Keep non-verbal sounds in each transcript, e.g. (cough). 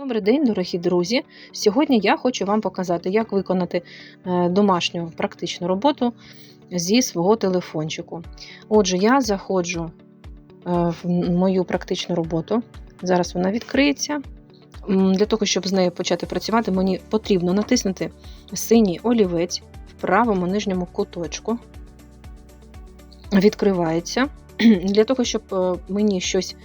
Добрий день, дорогі друзі! Сьогодні я хочу вам показати, як виконати е, домашню практичну роботу зі свого телефончику. Отже, я заходжу е, в мою практичну роботу. Зараз вона відкриється. Для того, щоб з нею почати працювати, мені потрібно натиснути синій олівець в правому нижньому куточку. Відкривається. (clears throat) Для того, щоб е, мені щось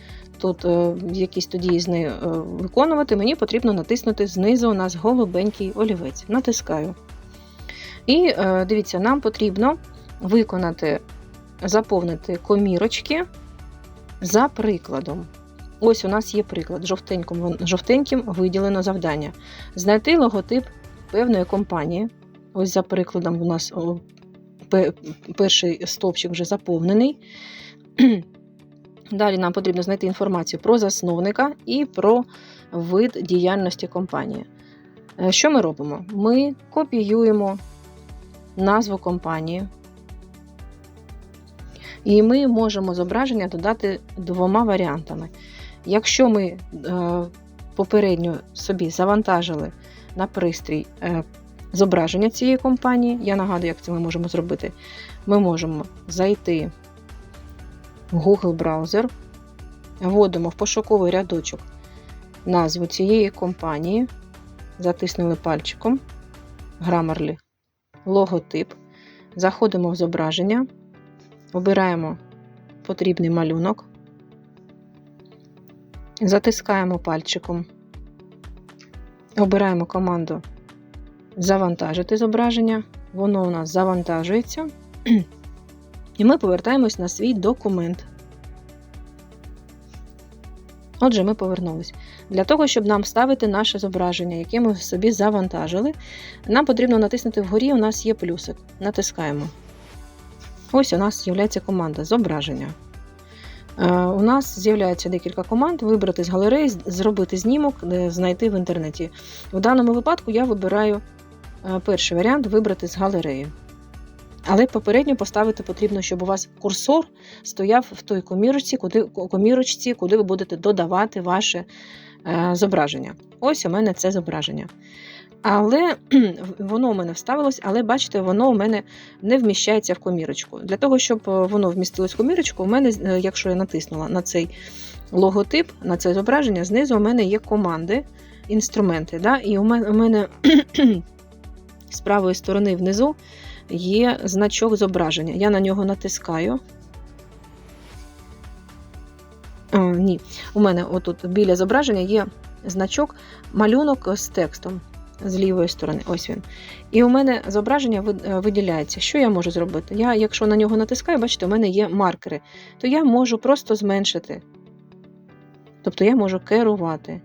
тут е, якісь тоді з нею е, виконувати, мені потрібно натиснути знизу у нас голубенький олівець. Натискаю. І е, дивіться, нам потрібно виконати, заповнити комірочки за прикладом. Ось у нас є приклад. Жовтеньким, жовтеньким виділено завдання. Знайти логотип певної компанії. Ось за прикладом у нас перший стовпчик вже заповнений. Далі нам потрібно знайти інформацію про засновника і про вид діяльності компанії. Е, Що ми робимо? Ми копіюємо назву компанії, і ми можемо зображення додати двома варіантами. Якщо ми е, попередньо собі завантажили на пристрій е, зображення цієї компанії, я нагадую, як це ми можемо зробити. Ми можемо зайти в Google браузер, вводимо в пошуковий рядочок назву цієї компанії, затиснули пальчиком, Grammarly, логотип, заходимо в зображення, обираємо потрібний малюнок, затискаємо пальчиком, обираємо команду Завантажити зображення, воно у нас завантажується. І ми повертаємось на свій документ. Отже, ми повернулись. Для того, щоб нам вставити наше зображення, яке ми собі завантажили, нам потрібно натиснути вгорі, у нас є плюсик. Натискаємо. Ось у нас з'являється команда зображення. Е, У нас з'являється декілька команд: вибрати з галереї, зробити знімок, е, знайти в інтернеті. В даному випадку я вибираю е, перший варіант вибрати з галереї. Але попередньо поставити потрібно, щоб у вас курсор стояв в той комірочці, куди, комірочці, куди ви будете додавати ваше е, зображення. Ось у мене це зображення. Але воно у мене вставилось, але бачите, воно у мене не вміщається в комірочку. Для того, щоб е, воно вмістилось в комірочку, у мене, е, якщо я натиснула на цей логотип, на це зображення, знизу у мене є команди, інструменти. Да? І у мене, у мене з правої сторони внизу є значок зображення. Я на нього натискаю. О, ні, у мене отут біля зображення є значок малюнок з текстом з лівої сторони. Ось він. І у мене зображення е, виділяється. Що я можу зробити? Я, якщо на нього натискаю, бачите, у мене є маркери, то я можу просто зменшити. Тобто я можу керувати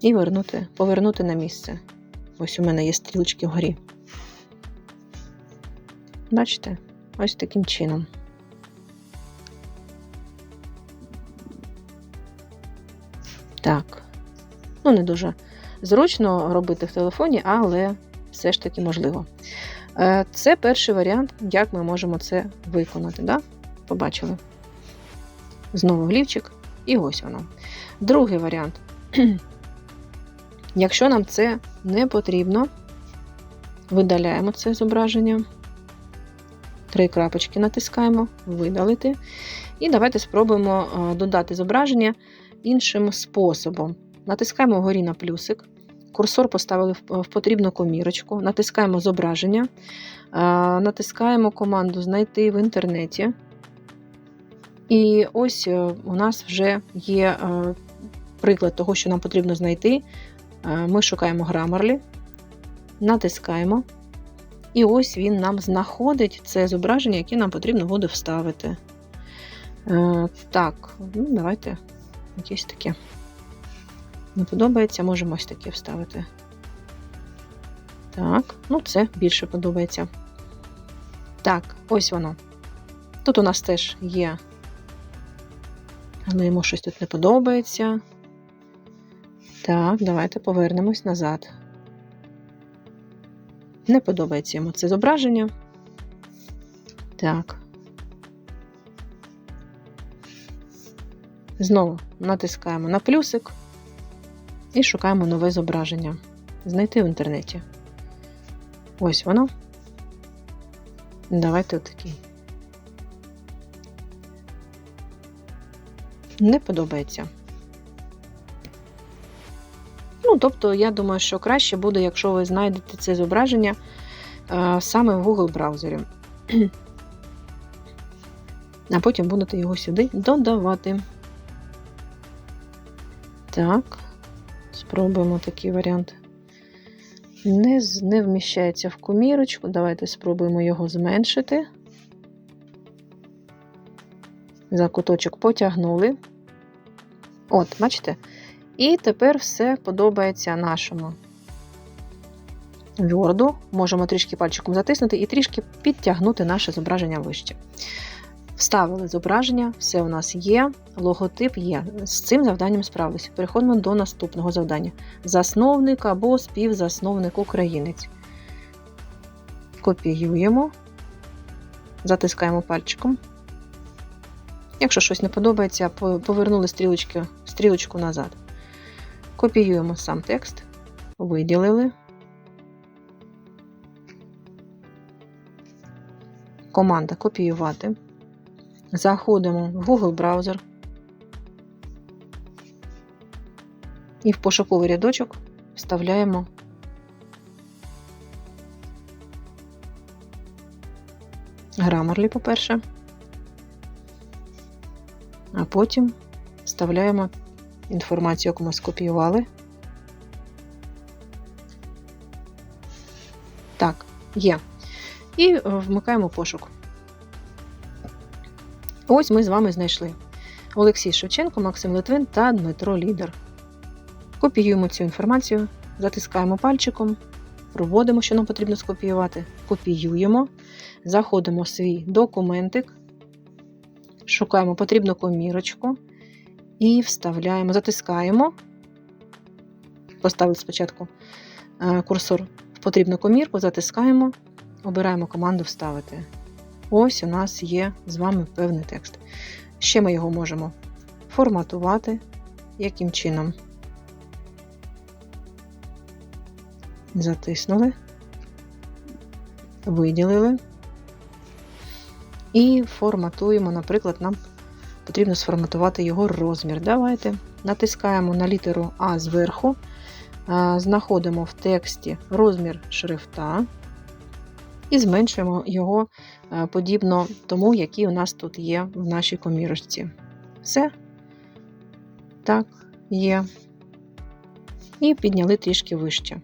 і вернути, повернути на місце. Ось у мене є стрілочки вгорі. Бачите? Ось таким чином. Так. Ну, не дуже зручно робити в телефоні, але все ж таки можливо. Е, Це перший варіант, як ми можемо це виконати. Да? Побачили. Знову глівчик, і ось воно. Другий варіант. Якщо нам це не потрібно, видаляємо це зображення. Три крапочки натискаємо, видалити. І давайте спробуємо е, додати зображення іншим способом. Натискаємо вгорі на плюсик, курсор поставили в потрібну комірочку, натискаємо зображення, е, натискаємо команду Знайти в інтернеті. І ось е, у нас вже є приклад того, що нам потрібно знайти. Е, Ми шукаємо Grammarly, натискаємо. І ось він нам знаходить це зображення, яке нам потрібно буде вставити. Е, так, ну, давайте якесь таке. Не подобається, можемо ось таке вставити. Так, ну це більше подобається. Так, ось воно. Тут у нас теж є. Але йому щось тут не подобається. Так, давайте повернемось назад. Не подобається йому це зображення. Так. Знову натискаємо на плюсик, І шукаємо нове зображення. Знайти в інтернеті. Ось воно. Давайте отакий. Не подобається. Ну, тобто, я думаю, що краще буде, якщо ви знайдете це зображення е, саме в Google браузері. (clears throat) А потім будете його сюди додавати. Так, спробуємо такий варіант. Не, не вміщається в комірочку. Давайте спробуємо його зменшити. За куточок потягнули. От, бачите? І тепер все подобається нашому Word. Можемо трішки пальчиком затиснути і трішки підтягнути наше зображення вище. Вставили зображення, все у нас є, логотип є. З цим завданням справилися. Переходимо до наступного завдання. Засновник або співзасновник українець. Копіюємо, затискаємо пальчиком. Якщо щось не подобається, повернули стрілочки, стрілочку назад. Копіюємо сам текст, виділили. Команда копіювати. Заходимо в Google браузер і в пошуковий рядочок вставляємо Grammarly, по-перше, а потім вставляємо інформацію, яку ми скопіювали. Так, є. І е, вмикаємо пошук. Ось ми з вами знайшли Олексій Шевченко, Максим Литвин та Дмитро Лідер. Копіюємо цю інформацію, затискаємо пальчиком, проводимо, що нам потрібно скопіювати, копіюємо, заходимо в свій документик, шукаємо потрібну комірочку і вставляємо, затискаємо. Поставили спочатку е, курсор в потрібну комірку, затискаємо, обираємо команду Вставити. Ось у нас є з вами певний текст. Ще ми його можемо форматувати. Яким чином? Затиснули, виділили. І форматуємо, наприклад, нам потрібно сформатувати його розмір. Давайте натискаємо на літеру А зверху, знаходимо в тексті розмір шрифта і зменшуємо його е, подібно тому, який у нас тут є в нашій комірочці. Все. Так, є. І підняли трішки вище.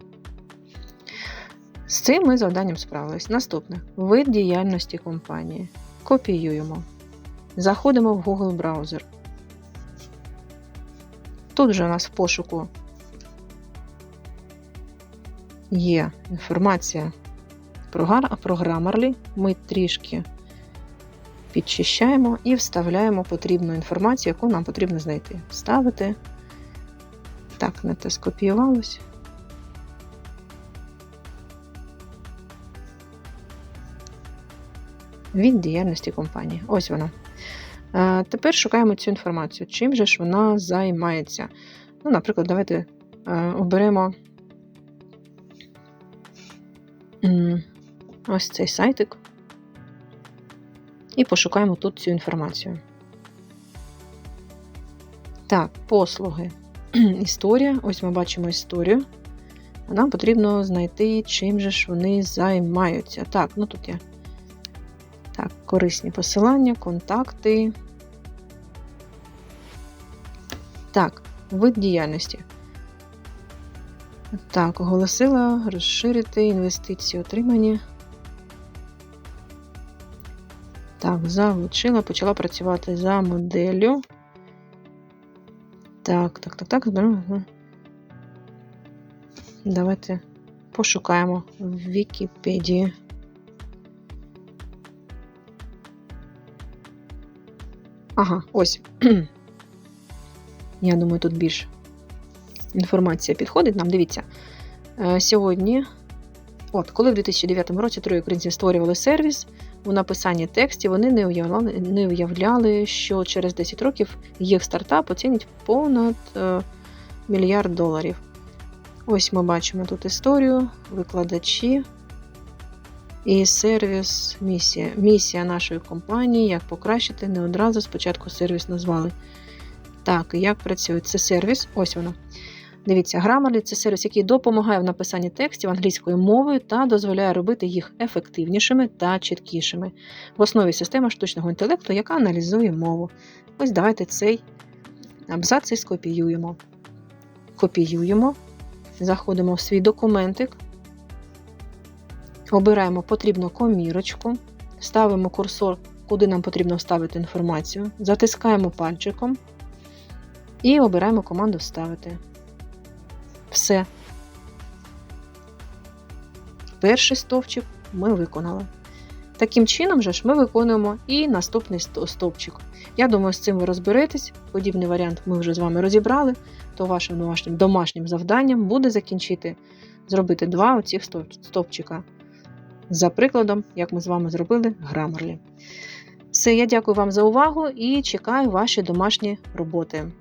З цим ми завданням справились. Наступне вид діяльності компанії. Копіюємо. Заходимо в Google браузер. Тут вже у нас в пошуку є інформація про Grammarly. Ми трішки підчищаємо і вставляємо потрібну інформацію, яку нам потрібно знайти. Вставити. Так, не те скопіювалось. Від діяльності компанії. Ось вона. Е, Тепер шукаємо цю інформацію. Чим же ж вона займається? Ну, наприклад, давайте е, оберемо ось цей сайтик і пошукаємо тут цю інформацію. Так, послуги. (clears throat) Історія. Ось ми бачимо історію. Нам потрібно знайти, чим же ж вони займаються. Так, ну тут є. Так, корисні посилання, контакти. Так, вид діяльності. Так, оголосила розширити інвестиції отримані. Так, залучила, почала працювати за моделлю. Так, так, так, так. Давайте пошукаємо в Вікіпедії. Ага, ось. (clears throat) Я думаю, тут більш інформація підходить нам. Дивіться. Е, Сьогодні, от, коли в 2009 році троє українців створювали сервіс у написанні текстів, вони не уявляли, не уявляли, що через 10 років їх стартап оцінять понад е, мільярд доларів. Ось ми бачимо тут історію, викладачі і сервіс місія. Місія нашої компанії, як покращити, не одразу спочатку сервіс назвали. Так, як працює? Це сервіс, ось воно. Дивіться, Grammarly – це сервіс, який допомагає в написанні текстів англійською мовою та дозволяє робити їх ефективнішими та чіткішими. В основі система штучного інтелекту, яка аналізує мову. Ось давайте цей абзац і скопіюємо. Копіюємо, заходимо в свій документик, обираємо потрібну комірочку, ставимо курсор, куди нам потрібно вставити інформацію, затискаємо пальчиком і обираємо команду Вставити. Все. Перший стовпчик ми виконали. Таким чином же ж ми виконуємо і наступний стовпчик. Я думаю, з цим ви розберетесь. Подібний варіант ми вже з вами розібрали. То вашим домашнім, домашнім завданням буде закінчити зробити два оцих стовпчика. За прикладом, як ми з вами зробили Grammarly. Все, я дякую вам за увагу і чекаю ваші домашні роботи.